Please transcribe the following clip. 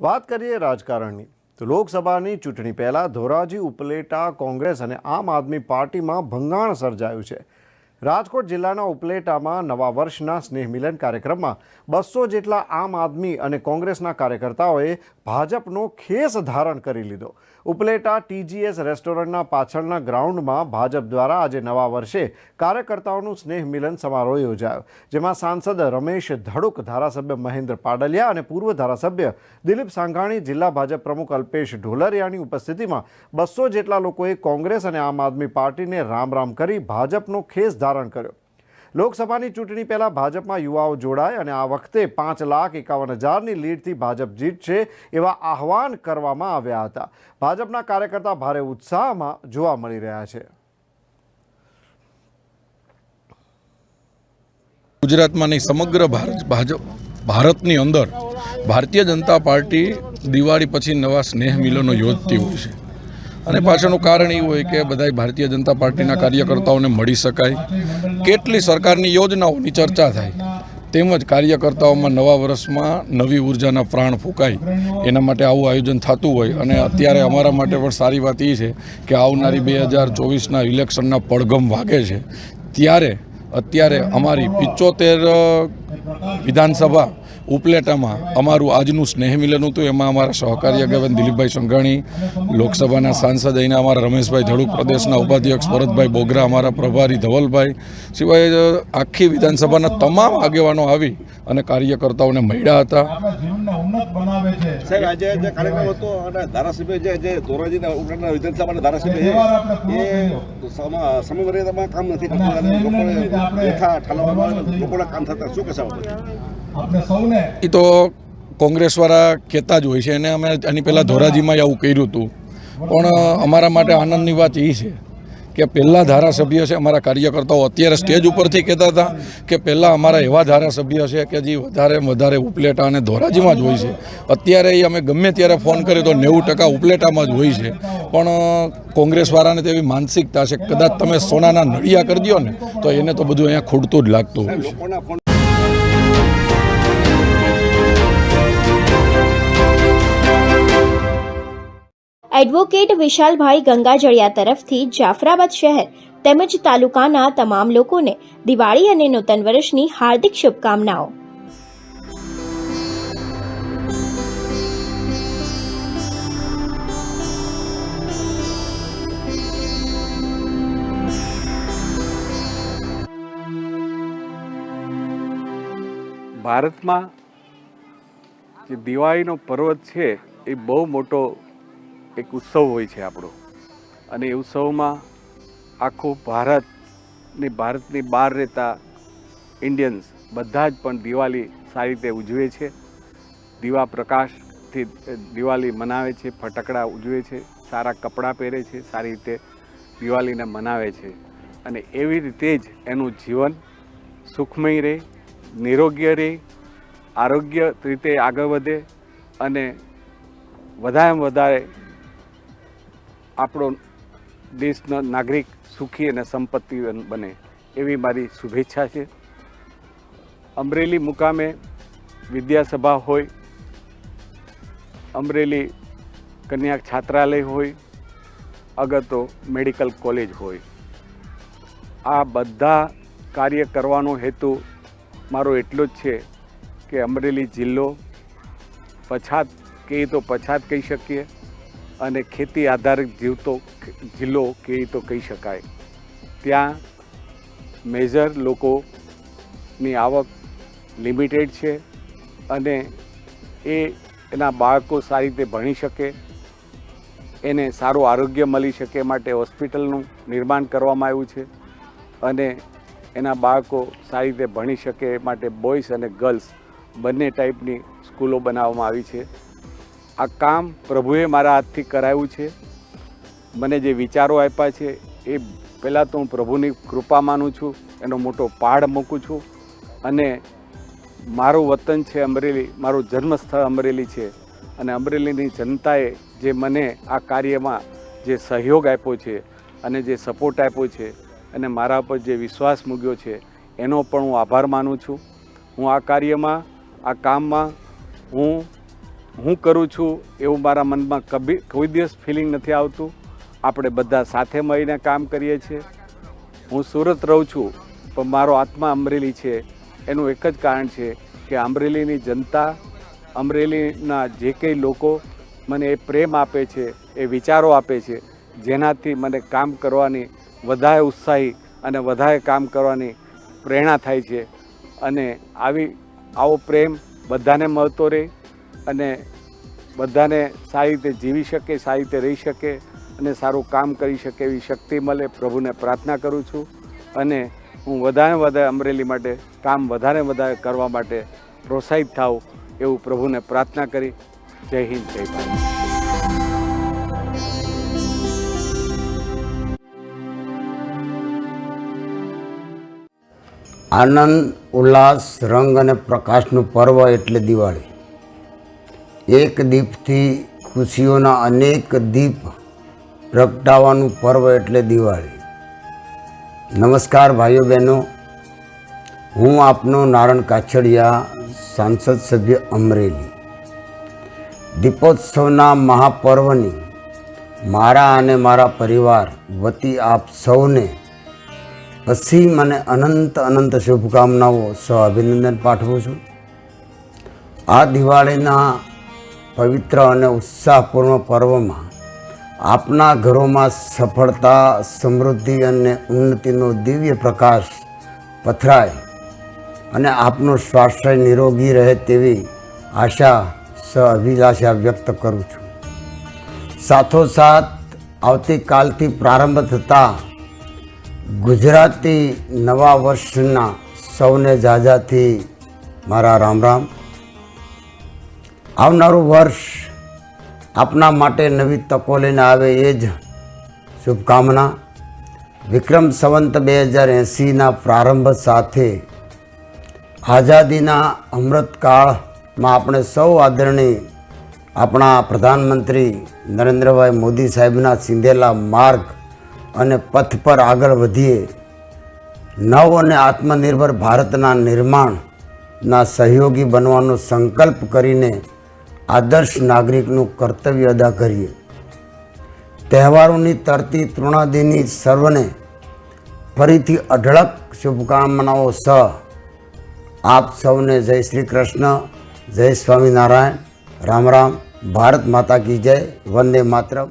વાત કરીએ રાજકારણની, તો લોકસભાની ચૂંટણી પહેલાં ધોરાજી ઉપલેટા કોંગ્રેસ અને આમ આદમી પાર્ટીમાં ભંગાણ સર્જાયું છે. રાજકોટ જિલ્લાના ઉપલેટામાં નવા વર્ષના સ્નેહ મિલન કાર્યક્રમમાં બસો જેટલા આમ આદમી અને કોંગ્રેસના કાર્યકર્તાઓએ ભાજપનો ખેસ ધારણ કરી લીધો. ઉપલેટા ટીજીએસ રેસ્ટોરન્ટના પાછળના ગ્રાઉન્ડમાં ભાજપ દ્વારા આજે નવા વર્ષે કાર્યકર્તાઓનું સ્નેહ મિલન સમારોહ યોજાયો. જેમાં સાંસદ રમેશ ધડુક, ધારાસભ્ય મહેન્દ્ર પાડલિયા અને પૂર્વ ધારાસભ્ય દિલીપ સાંઘાણી, જિલ્લા ભાજપ પ્રમુખ અલ્પેશ ઢોલરિયાની ઉપસ્થિતિમાં બસો જેટલા લોકોએ કોંગ્રેસ અને આમ આદમી પાર્ટીને રામ રામ કરી ભાજપનો ખેસ ધારણ કર્યો. લોકસભાની ચૂંટણી પહેલાં ભાજપમાં યુવાઓ જોડાય અને આ વખતે પાંચ લાખ એકાવન હજારની લીડથી ભાજપ જીતશે એવા આહવાન કરવામાં આવ્યા હતા. ભાજપના કાર્યકર્તા ભારે ઉત્સાહમાં જોવા મળી રહ્યા છે. ગુજરાતમાં નહીં સમગ્ર ભારત ભાજપ, ભારતની અંદર ભારતીય જનતા પાર્ટી દિવાળી પછી નવા સ્નેહ મિલનો યોજતી હોય છે. અને પાછળનું કારણ એવું હોય કે બધા ભારતીય જનતા પાર્ટીના કાર્યકર્તાઓને મળી શકાય. કેટલી સરકારની યોજનાઓની ચર્ચા થાય, તેમજ કાર્યકર્તાઓમાં નવા વર્ષમાં નવી ઉર્જાના પ્રાણ ફૂંકાય, એના માટે આવું આયોજન થતું હોય. અને અત્યારે અમારા માટે પણ સારી વાત એ છે કે આવનારી બે હજાર ચોવીસના ઇલેક્શનના પડઘમ વાગે છે. ત્યારે, અત્યારે અમારી પિચોતેર વિધાનસભા ઉપલેટામાં અમારું આજનું સ્નેહ મિલન હતું. એમાં અમારા સહકારી આગેવાન દિલીપભાઈ સંઘાણી, લોકસભાના સાંસદ અહીંના અમારા રમેશભાઈ ધડુક પ્રદેશના ઉપાધ્યક્ષ ભરતભાઈ બોગરા, અમારા પ્રભારી ધવલભાઈ સિવાય આખી વિધાનસભાના તમામ આગેવાનો આવી અને કાર્યકર્તાઓને મળ્યા હતા. આજે અને ધારાસભ્ય જે જે ધોરાજીના ઉપરના વિધાનસભાના ધારાસભ્ય એ સમ- કામ નથી કરતા. લોકોને કામ થતા. શું કહેશો? એ તો કોંગ્રેસવાળા કહેતા જ હોય છે. અને અમે આની પહેલાં ધોરાજીમાં આવું કર્યું હતું. પણ અમારા માટે આનંદની વાત એ છે કે પહેલાં ધારાસભ્ય છે અમારા કાર્યકર્તાઓ અત્યારે સ્ટેજ ઉપરથી કહેતા હતા કે પહેલાં અમારા એવા ધારાસભ્ય છે કે જે વધારે વધારે ઉપલેટા અને ધોરાજીમાં જ હોય છે. અત્યારે એ અમે ગમે ત્યારે ફોન કરીએ તો નેવું ટકા ઉપલેટામાં જ હોય છે. પણ કોંગ્રેસવાળાને તો એવી માનસિકતા છે કદાચ તમે સોનાના નળિયા કરી દો ને, તો એને તો બધું અહીંયા ખૂટતું જ લાગતું હોય છે. એડવોકેટ વિશાલભાઈ ગંગાજળિયા તરફથી જાફરાબાદ શહેર તેમજ તાલુકાના તમામ લોકોને દિવાળી અને નૂતન વર્ષની હાર્દિક શુભકામનાઓ. ભારતમાં જે દિવાળીનો પર્વત છે એ બહુ મોટો એક ઉત્સવ હોય છે આપણો. અને એ ઉત્સવમાં આખું ભારત ને ભારતની બહાર રહેતા ઇન્ડિયન્સ બધા જ પણ દિવાળી સારી રીતે ઉજવે છે. દીવા પ્રકાશથી દિવાળી મનાવે છે, ફટાકડા ઉજવે છે, સારા કપડાં પહેરે છે, સારી રીતે દિવાળીને મનાવે છે. અને એવી રીતે જ એનું જીવન સુખમય રહે, નિરોગ્ય રહે, આરોગ્ય રીતે આગળ વધે અને વધારેમાં વધારે આપણો દેશનો નાગરિક સુખી અને સંપત્તિ બને એવી મારી શુભેચ્છા છે. અમરેલી મુકામે વિદ્યાસભા હોય, અમરેલી કન્યા છાત્રાલય હોય અગર તો મેડિકલ કોલેજ હોય. આ બધા કાર્ય કરવાનો હેતુ મારો એટલો જ છે કે અમરેલી જિલ્લો પછાત કહીએ તો પછાત કહી શકીએ અને ખેતી આધારિત જીવતો જિલ્લો કેવી તો કહી શકાય? ત્યાં મેજર લોકોની આવક લિમિટેડ છે અને એ એના બાળકો સારી રીતે ભણી શકે, એને સારું આરોગ્ય મળી શકે માટે હોસ્પિટલનું નિર્માણ કરવામાં આવ્યું છે અને એના બાળકો સારી રીતે ભણી શકે માટે બોયઝ અને ગર્લ્સ બંને ટાઈપની સ્કૂલો બનાવવામાં આવી છે. આ કામ પ્રભુએ મારા હાથથી કરાવ્યું છે. મને જે વિચારો આપ્યા છે એ પહેલાં તો હું પ્રભુની કૃપા માનું છું, એનો મોટો પહાડ મૂકું છું અને મારું વતન છે અમરેલી, મારું જન્મસ્થળ અમરેલી છે અને અમરેલીની જનતાએ જે મને આ કાર્યમાં જે સહયોગ આપ્યો છે અને જે સપોર્ટ આપ્યો છે અને મારા પર જે વિશ્વાસ મૂક્યો છે, એનો પણ હું આભાર માનું છું. હું આ કાર્યમાં, આ કામમાં હું હું કરું છું એવું મારા મનમાં કભી કોઈ દિવસ ફિલિંગ નથી આવતું. આપણે બધા સાથે મળીને કામ કરીએ છીએ. હું સુરત રહું છું, પણ મારો આત્મા અમરેલી છે. એનું એક જ કારણ છે કે અમરેલીની જનતા, અમરેલીના જે કંઈ લોકો મને એ પ્રેમ આપે છે, એ વિચારો આપે છે, જેનાથી મને કામ કરવાની વધારે ઉત્સાહી અને વધારે કામ કરવાની પ્રેરણા થાય છે. અને આવી આવો પ્રેમ બધાને મળતો રહે. અને બધાને સારી રીતે જીવી શકે, સારી રીતે રહી શકે અને સારું કામ કરી શકે એવી શક્તિ મળે, પ્રભુને પ્રાર્થના કરું છું. અને હું વધારે વધારે અમરેલી માટે કામ વધારે વધારે કરવા માટે પ્રોત્સાહિત થાઉં એવું પ્રભુને પ્રાર્થના કરી. જય હિન્દ, જય ભારત. આનંદ, ઉલ્લાસ, રંગ અને પ્રકાશનું પર્વ એટલે દિવાળી. એક દીપથી ખુશીઓના અનેક દીપ પ્રગટાવવાનું પર્વ એટલે દિવાળી. નમસ્કાર ભાઈઓ બહેનો, હું આપનો નારણ કાછડિયા, સાંસદ સભ્ય અમરેલી. દીપોત્સવના મહાપર્વની મારા અને મારા પરિવાર વતી આપ સૌને અસીમ અને અનંત અનંત શુભકામનાઓ સહ અભિનંદન પાઠવું છું. આ દિવાળીના પવિત્ર અને ઉત્સાહપૂર્ણ પર્વમાં આપના ઘરોમાં સફળતા, સમૃદ્ધિ અને ઉન્નતિનો દિવ્ય પ્રકાશ પથરાય અને આપનું સ્વાસ્થ્ય નિરોગી રહે તેવી આશા સ અભિલાષા વ્યક્ત કરું છું. સાથોસાથ, આવતીકાલથી પ્રારંભ થતા ગુજરાતી નવા વર્ષના સૌને જાજાથી મારા રામ રામ. આવનારું વર્ષ આપના માટે નવી તકો લઈને આવે એ જ શુભકામના. વિક્રમ સંવંત બે હજાર એંસીના પ્રારંભ સાથે આઝાદીના અમૃતકાળમાં આપણે સૌ આદરણીય આપણા પ્રધાનમંત્રી નરેન્દ્રભાઈ મોદી સાહેબના સિંધેલા માર્ગ અને પથ પર આગળ વધીએ. નવ અને આત્મનિર્ભર ભારતના નિર્માણના સહયોગી બનવાનો સંકલ્પ કરીને આદર્શ નાગરિકનું કર્તવ્ય અદા કરીએ. તહેવારોની તરતી તૃણાદિની સર્વને ફરીથી અઢળક શુભકામનાઓ સહ આપ સૌને જય શ્રી કૃષ્ણ, જય સ્વામિનારાયણ. રામ રામ. ભારત માતા કી જય. વંદે માતરમ.